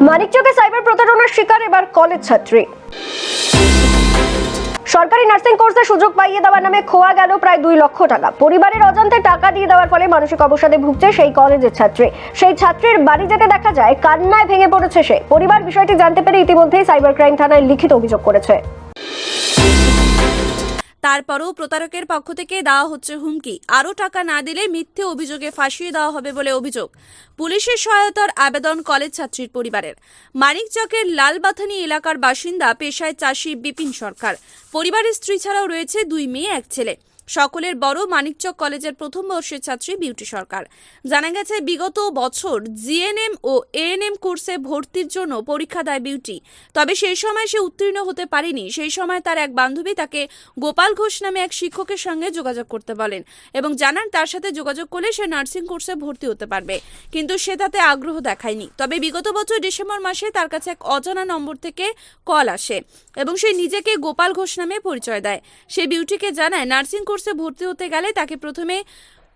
মানিকচকে cyber প্রতারণার শিকার এবার কলেজ ছাত্রী। সরকারি নার্সিং কোর্সে সুযোগ পাইয়ে দেওয়ার নামে খোয়া গেল প্রায় দুই লক্ষ টাকা। পরিবারের অজান্তে টাকা দিয়ে দেওয়ার ফলে মানসিক অবসাদে ভুগছে সেই কলেজের ছাত্রী। সেই ছাত্রীর বাড়ি যেতে দেখা যায়, কান্নায় ভেঙে পড়েছে সে। পরিবার বিষয়টি জানতে পেরে ইতিমধ্যেই সাইবার ক্রাইম থানায় লিখিত অভিযোগ করেছে। তারপরও প্রতারকের পক্ষ থেকে দেওয়া হচ্ছে হুমকি। আরও টাকা না দিলে মিথ্যে অভিযোগে ফাঁসিয়ে দেওয়া হবে বলে অভিযোগ। পুলিশের সহায়তার আবেদন কলেজ ছাত্রীর পরিবারের। মানিকচকের লালবাথানি এলাকার বাসিন্দা, পেশায় চাষি বিপিন সরকার। পরিবারের স্ত্রী ছাড়াও রয়েছে দুই মেয়ে, এক ছেলে। সকলের বড় মানিকচক কলেজের প্রথম বর্ষের ছাত্রী বিউটি সরকার। জানা গেছে, বিগত বছর জিএনএম ও এএনএম কোর্সে ভর্তির জন্য পরীক্ষা দেয় বিউটি। তবে সেই সময় সে উত্তীর্ণ হতে পারেনি। সেই সময় তার এক বান্ধবী তাকে গোপাল ঘোষ নামে এক শিক্ষকের সঙ্গে যোগাযোগ করতে বলেন এবং জানান তার সাথে যোগাযোগ করলে সে নার্সিং কোর্সে ভর্তি হতে পারবে। কিন্তু সে তাতে আগ্রহ দেখায়নি। তবে বিগত বছর ডিসেম্বর মাসে তার কাছে এক অজানা নম্বর থেকে কল আসে এবং সে নিজেকে গোপাল ঘোষ নামে পরিচয় দেয়। সে বিউটিকে জানায়, নার্সিং কোর্সে ভর্তি হতে গেলে তাকে প্রথমে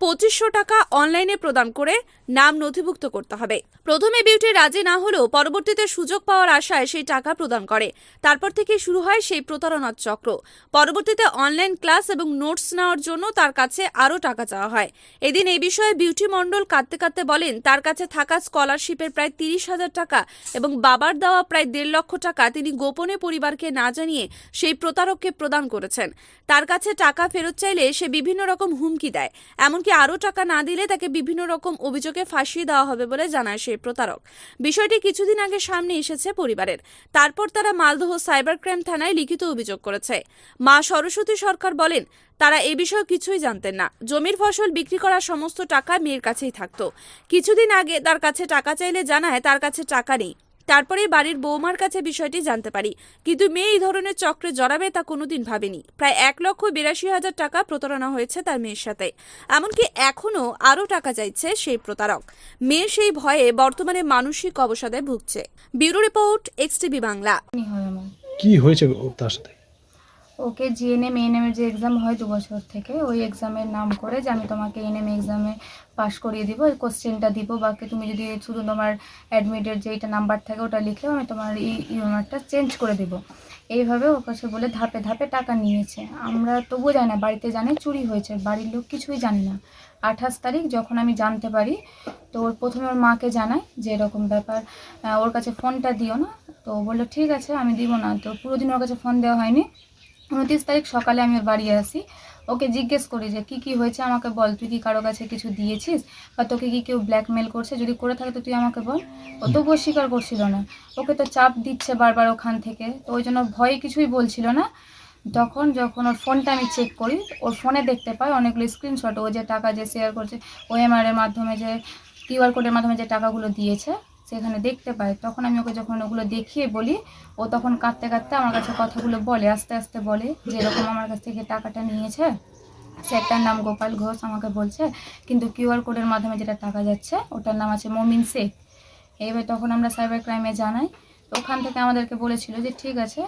পঁচিশশো টাকা অনলাইনে প্রদান করে নাম নথিভুক্ত করতে হবে। প্রথমে বিউটি রাজি না হলেও পরবর্তীতে সুযোগ পাওয়ার আশায় সেই টাকা প্রদান করে। তারপর থেকে শুরু হয় সেই প্রতারণার চক্র। পরবর্তীতে অনলাইন ক্লাস এবং নোটস নেওয়ার জন্য তার কাছে আরও টাকা চাওয়া হয়। এদিন এই বিষয়ে বিউটি মণ্ডল কাঁদতে কাঁদতে বলেন, তার কাছে থাকা স্কলারশিপের প্রায় তিরিশ হাজার টাকা এবং বাবার দেওয়া প্রায় দেড় লক্ষ টাকা তিনি গোপনে পরিবারকে না জানিয়ে সেই প্রতারককে প্রদান করেছেন। তার কাছে টাকা ফেরত চাইলে সে বিভিন্ন রকম হুমকি দেয়। এমনকি আরও টাকা না দিলে তাকে বিভিন্ন রকম অভিযোগে ফাঁসিয়ে দেওয়া হবে বলে জানায় সেই প্রতারক। বিষয়টি কিছুদিন আগে সামনে এসেছে পরিবারের। তারপর তারা মালদহ সাইবার ক্রাইম থানায় লিখিত অভিযোগ করেছে। মা সরস্বতী সরকার বলেন, তারা এ বিষয়ে কিছুই জানতেন না। জমির ফসল বিক্রি করা সমস্ত টাকা মেয়ের কাছেই থাকতো। কিছুদিন আগে তার কাছে টাকা চাইলে জানায় তার কাছে টাকা নেই। তারপরে বাড়ির বৌমার কাছে বিষয়টি জানতে পারি। কিন্তু মেয়ে এই ধরনের চক্রে জড়াবে তা কোনোদিন ভাবেনি। প্রায় এক লক্ষ বিরাশি হাজার টাকা প্রতারণা হয়েছে তার মেয়ের সাথে। এমনকি এখনও আরও টাকা চাইছে সেই প্রতারক। মেয়ে সেই ভয়ে বর্তমানে মানসিক অবসাদে ভুগছে। Bureau report, X Bangla. কি হয়েছে তার সাথে? ওকে জিএনএম এএনএম এর যে এক্সাম হয় দু বছর থেকে, ওই এক্সামের নাম করে যে আমি তোমাকে এএনএম এক্সামে পাশ করিয়ে দিব। ওই কোশ্চেনটা দিব, বাকি তুমি যদি শুধু তোমার অ্যাডমিটের যেইটা নাম্বার থাকে ওটা লিখলেও আমি তোমার এই ইউমারটা চেঞ্জ করে দিব। এইভাবে ওর কাছে বলে ধাপে ধাপে টাকা নিয়েছে। আমরা তবুও জানি না, বাড়িতে জানে চুরি হয়েছে, বাড়ির লোক কিছুই জানে না। আঠাশ তারিখ যখন আমি জানতে পারি, তো ওর প্রথমে ওর মাকে জানাই যে এরকম ব্যাপার। ওর কাছে ফোনটা দিও না। তো বলল, ঠিক আছে, আমি দিব না। তো পুরো দিন ওর কাছে ফোন দেওয়া হয়নি। উনত্রিশ তারিখ সকালে আমি ওর বাড়ি আসি। ওকে জিজ্ঞেস করি যে, কি কি হয়েছে? আমাকে বল, তুই কি কারও কাছে কিছু দিয়েছিস? বা তোকে কি কেউ ব্ল্যাকমেল করছে? যদি করে থাকে তো তুই আমাকে বল। ও তবুও স্বীকার করছিল না। ওকে তো চাপ দিচ্ছে বারবার ওখান থেকে। তো ওই জন্য ভয়ে কিছুই বলছিল না। তখন যখন ওর ফোনটা আমি চেক করি, ওর ফোনে দেখতে পাই অনেকগুলো স্ক্রিনশট ও যে টাকা যে শেয়ার করছে ওএমআর এর মাধ্যমে যে কিউআর কোডের মাধ্যমে যে টাকাগুলো দিয়েছে সেখানে দেখতে পাই তখন আমি ওকে যখন ওগুলো দেখিয়ে বলি, ও তখন কাঁদতে কাঁদতে আমার কাছে কথাগুলো বলে, আস্তে আস্তে বলে যে এরকম আমার কাছ থেকে টাকাটা নিয়েছে স্যারটার নাম গোপাল ঘোষ আমাকে বলছে, কিন্তু কিউআর কোডের মাধ্যমে যেটা টাকা যাচ্ছে, ওটার নাম আছে মমিন শেখ। এইবার তখন আমরা সাইবার ক্রাইমে জানাই, তো ওখান থেকে আমাদেরকে বলেছিল যে ঠিক আছে,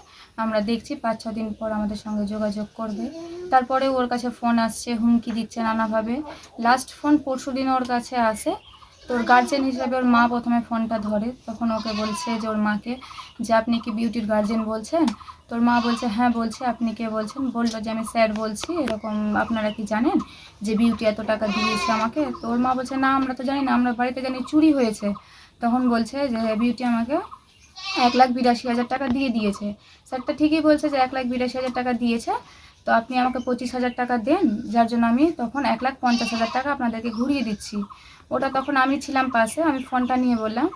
আমরা দেখছি, পাঁচ, ছ দিন পর আমাদের সঙ্গে যোগাযোগ করবে। তারপরে ওর কাছে ফোন আসছে, হুমকি দিচ্ছে নানাভাবে। লাস্ট ফোন পরশু দিন ওর কাছে আসে তোর গার্জেন হিসাবে ওর মা প্রথমে ফোনটা ধরে, তখন ওকে বলছে যে ওর মাকে যে আপনি কি বিউটির গার্জেন বলছেন? তোর মা বলছে হ্যাঁ বলছে। আপনি কে বলছেন? বলল যে, আমি স্যার বলছি, এরকম আপনারা কি জানেন যে বিউটি এত টাকা দিয়েছে আমাকে? তোর মা বলছে, না, আমরা তো জানি না, আমরা বাড়িতে জানি চুরি হয়েছে। তখন বলছে যে বিউটি আমাকে এক লাখ বিরাশি হাজার টাকা দিয়ে দিয়েছে। স্যারটা ঠিকই বলছে যে, এক লাখ বিরাশি হাজার টাকা দিয়েছে। তো আপনি আমাকে পঁচিশ হাজার টাকা দেন, যার জন্য আমি তখন এক লাখ পঞ্চাশ হাজার টাকা আপনাদেরকে ঘুরিয়ে দিচ্ছি। ওটা তখন আমি ছিলাম পাশে, আমি ফোনটা নিয়ে বললাম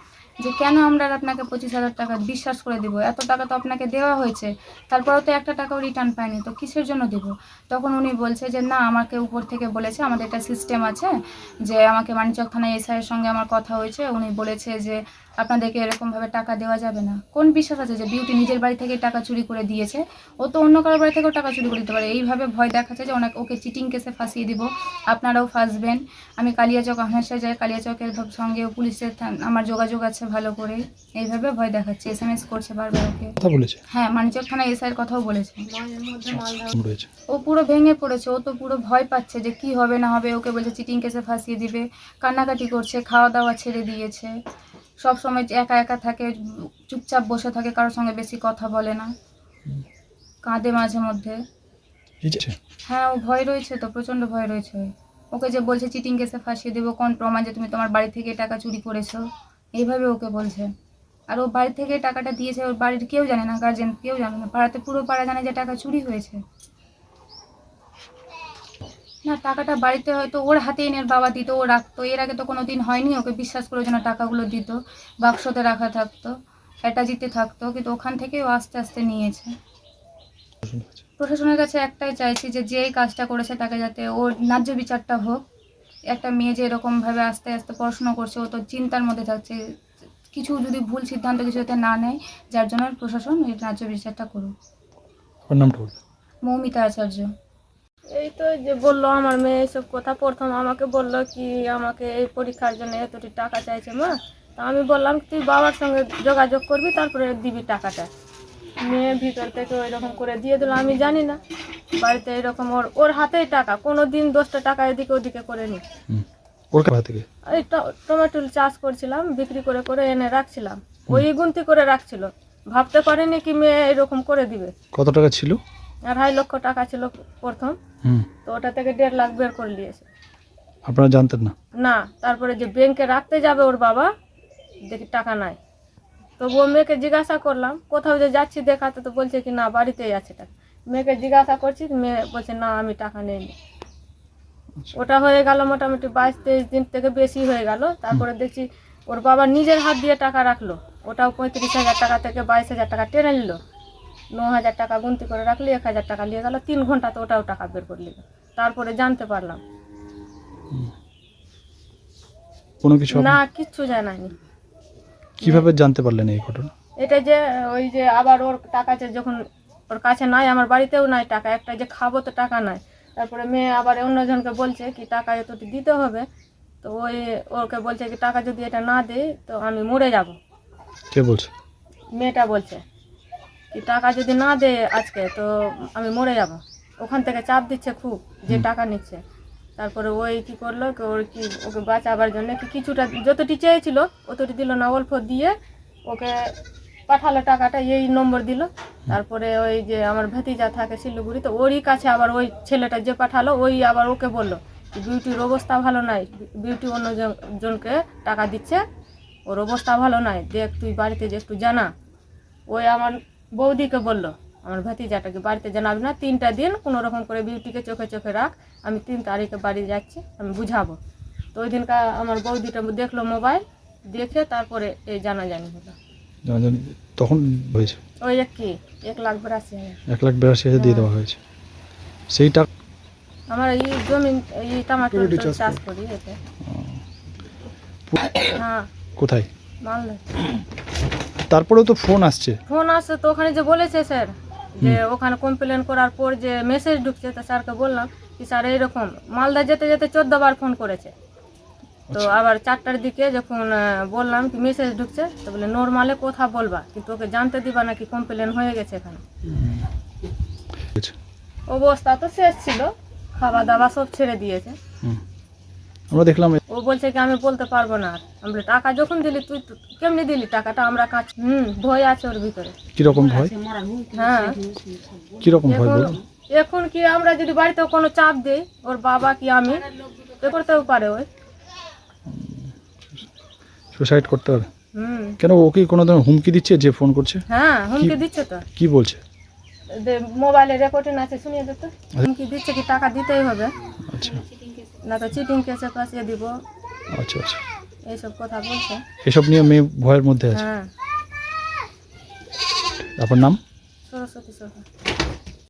যে কেন আমরা আপনাকে পঁচিশ হাজার টাকা বিশ্বাস করে দেবো? এত টাকা তো আপনাকে দেওয়া হয়েছে। তারপরেও তো একটা টাকাও রিটার্ন পাইনি তো কিসের জন্য দেবো? তখন উনি বলছে যে, না, আমাকে উপর থেকে বলেছে, আমাদের একটা সিস্টেম আছে, যে আমাকে মানিচক থানায় এসআইয়ের সঙ্গে আমার কথা হয়েছে, উনি বলেছে যে, আপনাদেরকে এরকমভাবে টাকা দেওয়া যাবে না। কোন বিশ্বাস আছে যে, বিউটি নিজের বাড়ি থেকে টাকা চুরি করে দিয়েছে? ও তো অন্য কারোর বাড়ি থেকেও টাকা চুরি করে দিতে পারে। এইভাবে ভয় দেখাচ্ছে যে, অনেক, ওকে চিটিং কেসে ফাঁসিয়ে দিব, আপনারাও ফাঁসবেন। আমি কালিয়াচক হামেশা যাই, কালিয়াচকের সঙ্গে পুলিশের আমার যোগাযোগ আছে ভালো করে এইভাবে ভয় দেখাচ্ছে এস এম এস করছে বারবার ওকে। কথা বলেছে? হ্যাঁ মানিচক থানায় এসআইয়ের কথাও বলেছে। রয়েছে। ও পুরো ভেঙে পড়েছে ও তো পুরো ভয় পাচ্ছে যে কি হবে না হবে ওকে বলছে চিটিং কেসে ফাঁসিয়ে দিবে কান্নাকাটি করছে খাওয়া দাওয়া ছেড়ে দিয়েছে। সব সময় একা একা থাকে চুপচাপ বসে থাকে কারোর সঙ্গে বেশি কথা বলে না। কাঁদে মাঝে মধ্যে। হ্যাঁ ও ভয় রয়েছে তো প্রচণ্ড ভয় রয়েছে। ওকে যে বলছে চিটিং কেসে ফাঁসিয়ে দেবো কোন প্রমাণ যে তুমি তোমার বাড়ি থেকে টাকা চুরি করেছ? এইভাবে ওকে বলছে। আর ও বাড়ি থেকে টাকাটা দিয়েছে ওর বাড়ির কেউ জানে না গার্জেন কেউ জানে না। পাড়াতে পুরো পাড়া জানে যে টাকা চুরি হয়েছে। না টাকাটা বাড়িতে হয়তো ওর হাতে এনে বাবা দিত ও রাখতো। এর আগে তো কোনো দিন হয়নি ওকে বিশ্বাস করে যেন টাকাগুলো দিত বাক্সতে রাখা থাকতো অ্যাটাজিতে থাকতো। কিন্তু ওখান থেকে ও আস্তে আস্তে নিয়েছে। প্রশাসনের কাছে একটাই চাইছি যে যেই কাজটা করেছে তাকে যাতে ওর ন্যায্য বিচারটা হোক। একটা মেয়ে যে এরকমভাবে আস্তে আস্তে পড়াশোনা করছে ও তো চিন্তার মধ্যে থাকছে। কিছু যদি ভুল সিদ্ধান্ত কিছু যাতে না নেয় যার জন্য প্রশাসন এই ন্যায্য বিচারটা করুক। নামটা মৌমিতা আচার্য। এই তো যে বলল আমার মেয়ে এসব কথা প্রথম আমাকে বলল কি আমাকে এই পরীক্ষার জন্য এতটি টাকা চাইছে মা। তা আমি বললাম তুই বাবার সঙ্গে যোগাযোগ করবি তারপরে দিবি টাকাটা। মেয়ে ভিতর থেকে ওই রকম করে দিয়ে দিল আমি জানি না। বাড়িতে এরকম ওর ওর হাতেই টাকা কোনো দিন দশটা টাকা এদিকে ওদিকে করে নি। ওর থেকে? এই টমেটো চাষ করছিলাম বিক্রি করে করে এনে রাখছিলাম। ওই গুনতি করে রাখছিল। ভাবতে পারেনি কি মেয়ে এরকম করে দিবে। কত টাকা ছিল? আড়াই লক্ষ টাকা ছিল প্রথম। হুম। তো ওটা থেকে দেড় লাখ বের করে নিয়েছে। আপনারা জানতেন না? না তারপরে যে ব্যাংকে রাখতে যাবে ওর বাবা দেখি টাকা নাই। তবুও মেয়েকে জিজ্ঞাসা করলাম কোথাও যে যাচ্ছি দেখাতে? তো বলছে কি না বাড়িতেই আছে টাকা মেয়েকে জিজ্ঞাসা করছি মেয়ে বলছে না আমি টাকা নেইনি। ওটা হয়ে গেল মোটামুটি বাইশ তেইশ দিন থেকে বেশি হয়ে গেল। তারপরে দেখছি ওর বাবা নিজের হাত দিয়ে টাকা রাখল। ওটাও পঁয়ত্রিশ হাজার টাকা থেকে বাইশ হাজার টাকা টেনে নিল। ন হাজার টাকা গুনতি করে রাখলি এক হাজার টাকা নিয়ে গেল। তিন ঘণ্টা তো ওটাও টাকা বের করে নিল। তারপরে জানতে পারলাম। কোনো কিছু না কিচ্ছু জানায়নি। কীভাবে জানতে পারলেন এই ঘটনা? এটা যে ওই যে আবার ওর টাকা যে যখন ওর কাছে নাই আমার বাড়িতেও নাই টাকা একটা যে খাব তো টাকা নাই। তারপরে মেয়ে আবার অন্যজনকে বলছে কি টাকা এতটি দিতে হবে। তো ওই ওকে বলছে কি টাকা যদি এটা না দিই তো আমি মরে যাব। কে বলছে? মেয়েটা বলছে কি টাকা যদি না দেয় আজকে তো আমি মরে যাব। ওখান থেকে চাপ দিচ্ছে খুব যে টাকা নিচ্ছে। তারপরে ওই কি করল ওর কি, ওকে বাঁচাবার জন্য কি কিছুটা, যতটি চেয়েছিল, অতটি দিল না, অল্প দিয়ে ওকে পাঠালো টাকাটা, এই নম্বর দিল। তারপরে ওই যে আমার ভতিজা থাকে শিলিগুড়ি, তো ওরই কাছে আবার ওই ছেলেটা যে পাঠালো, ওই আবার ওকে বলল বিউটির অবস্থা ভালো নাই বিউটি অন্য জন- জনকে টাকা দিচ্ছে, ওর অবস্থা ভালো নাই, দেখ তুই বাড়িতে যে একটু জানা। ওই আমার বৌদিকে বলল, আমার ভাতিজাটাকে, বাড়িতে জানাবি না, তিনটা দিন কোনো রকম করে বিউটিকে চোখে চোখে রাখ আমি তিন তারিখে বাড়ি যাচ্ছি আমি বুঝাবো। তো ওই দিনকার আমার বৌদিটা দেখল মোবাইল দেখে তারপরে এই জানাজানি হলো। জানা জানি তখন হয়েছে? ওই এক কি এক লাখ বিরাশি হাজার। এক লাখ বিরাশি হাজার দিয়ে দেওয়া হয়েছে। সেই টাকা আমার এই জমি এই টমাটো চাষ করি। এতে। হ্যাঁ। কোথায়? মানলে তারপরেও তো ফোন আসছে। ফোন আসছে তো ওখানে যে বলেছে স্যার যে ওখানে কমপ্লেন করার পর যে মেসেজ ঢুকছে তো স্যারকে বললাম কি স্যার এইরকম মালদা যেতে যেতে চোদ্দ বার ফোন করেছে। তো আবার চারটার দিকে যখন বললাম কি মেসেজ ঢুকছে তো বলে নর্মালে কথা বলবা কিন্তু ওকে জানতে দিবা নাকি কমপ্লেন হয়ে গেছে এখানে। অবস্থা তো শেষ ছিল খাওয়া দাওয়া সব ছেড়ে দিয়েছে। আমরা দেখলাম ও বলছে কি আমি বলতে পারব না আর। আমি বলি, টাকা যখন দিলি তুই কেমনি দিলি? টাকাটা আমরা কাজ হুম ভয় আছে ওর ভিতরে। কীরকম ভয়? হ্যাঁ। কীরকম ভয় এখন কি আমরা যদি বাড়িতে কোনো চাপ দিই ওর বাবা কি আমি এ করতেও পারে ওই? সুসাইড করতে হবে? হুম। কেন ও কি কোনো ধরনের হুমকি দিচ্ছে যে ফোন করছে? হ্যাঁ হুমকি দিচ্ছে তো। কি বলছে? দে- মোবাইলে রেকর্ডিং আছে শুনিয়ে দিত হুমকি দিচ্ছে কি টাকা দিতেই হবে? আচ্ছা। না তো চিটিং কেসে ফাঁসিয়ে দিব। আচ্ছা আচ্ছা। এইসব কথা বলছে। এসব নিয়ে মেয়ে ভয়ের মধ্যে আছে? হ্যাঁ। আপনার নাম? সরস্বতী সরকার